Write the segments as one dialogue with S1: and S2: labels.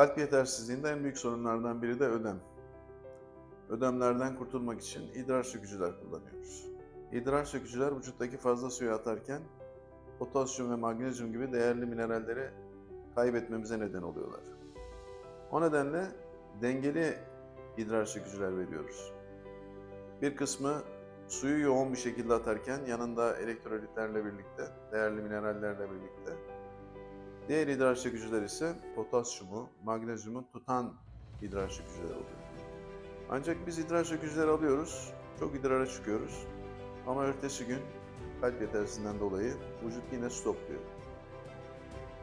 S1: Kalp yetersizliğinde en büyük sorunlardan biri de ödem. Ödemlerden kurtulmak için idrar sökücüler kullanıyoruz. İdrar sökücüler vücuttaki fazla suyu atarken potasyum ve magnezyum gibi değerli mineralleri kaybetmemize neden oluyorlar. O nedenle dengeli idrar sökücüler veriyoruz. Bir kısmı suyu yoğun bir şekilde atarken yanında elektrolitlerle birlikte, değerli minerallerle birlikte Diğer idrar sökücüler ise potasyumu, magnezyumu tutan idrar sökücüler oluyor. Ancak biz idrar sökücüleri alıyoruz, çok idrara çıkıyoruz ama ertesi gün kalp yetersizliğinden dolayı vücut yine stopluyor.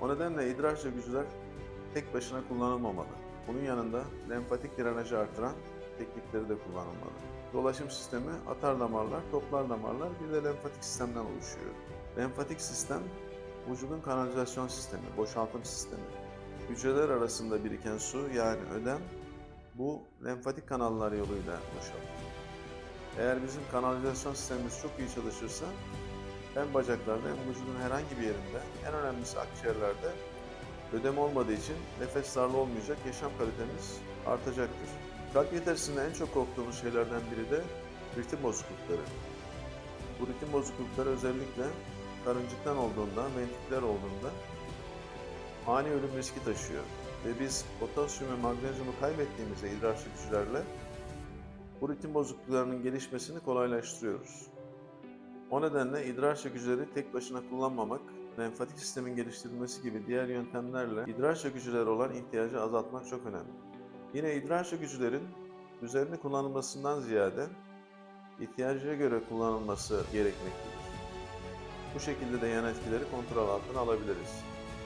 S1: O nedenle idrar sökücüler tek başına kullanılmamalı. Bunun yanında lenfatik drenajı artıran teknikleri de kullanılmalı. Dolaşım sistemi atar damarlar, toplar damarlar bir de lenfatik sistemden oluşuyor. Lenfatik sistem vücudun kanalizasyon sistemi, boşaltım sistemi. Hücreler arasında biriken su yani ödem bu lenfatik kanallar yoluyla boşaltılır. Eğer bizim kanalizasyon sistemimiz çok iyi çalışırsa hem bacaklarda hem vücudun herhangi bir yerinde, en önemlisi akciğerlerde ödem olmadığı için nefes darlığı olmayacak, yaşam kalitemiz artacaktır. Kalp yetersizliğinde en çok korktuğumuz şeylerden biri de ritim bozuklukları. Bu ritim bozuklukları özellikle karıncıktan olduğunda, ventriküler olduğunda ani ölüm riski taşıyor. Ve biz potasyum ve magnezyumu kaybettiğimizde idrar sökücülerle bu ritim bozukluklarının gelişmesini kolaylaştırıyoruz. O nedenle idrar sökücüleri tek başına kullanmamak, lenfatik sistemin geliştirilmesi gibi diğer yöntemlerle idrar sökücüleri olan ihtiyacı azaltmak çok önemli. Yine idrar sökücülerin üzerine kullanılmasından ziyade ihtiyaca göre kullanılması gerekmektedir. Bu şekilde de yan etkileri kontrol altına alabiliriz.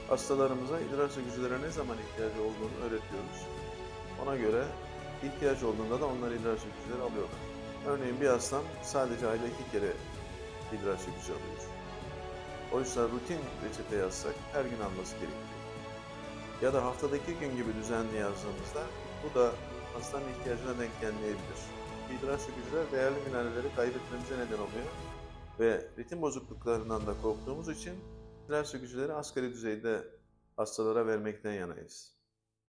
S1: Hastalarımıza idrar sökücülere ne zaman ihtiyacı olduğunu öğretiyoruz. Ona göre ihtiyaç olduğunda da onlar idrar sökücüleri alıyorlar. Örneğin bir hastam sadece ayda iki kere idrar sökücü alıyor. Oysa rutin reçete yazsak her gün alması gerekiyor. Ya da haftada iki gün gibi düzenli yazdığımızda bu da hastanın ihtiyacına denk gelmeyebilir. İdrar sökücüler değerli mineralleri kaybetmemize neden oluyor ve ritim bozukluklarından da korktuğumuz için idrar sökücüleri asgari düzeyde hastalara vermekten yanayız.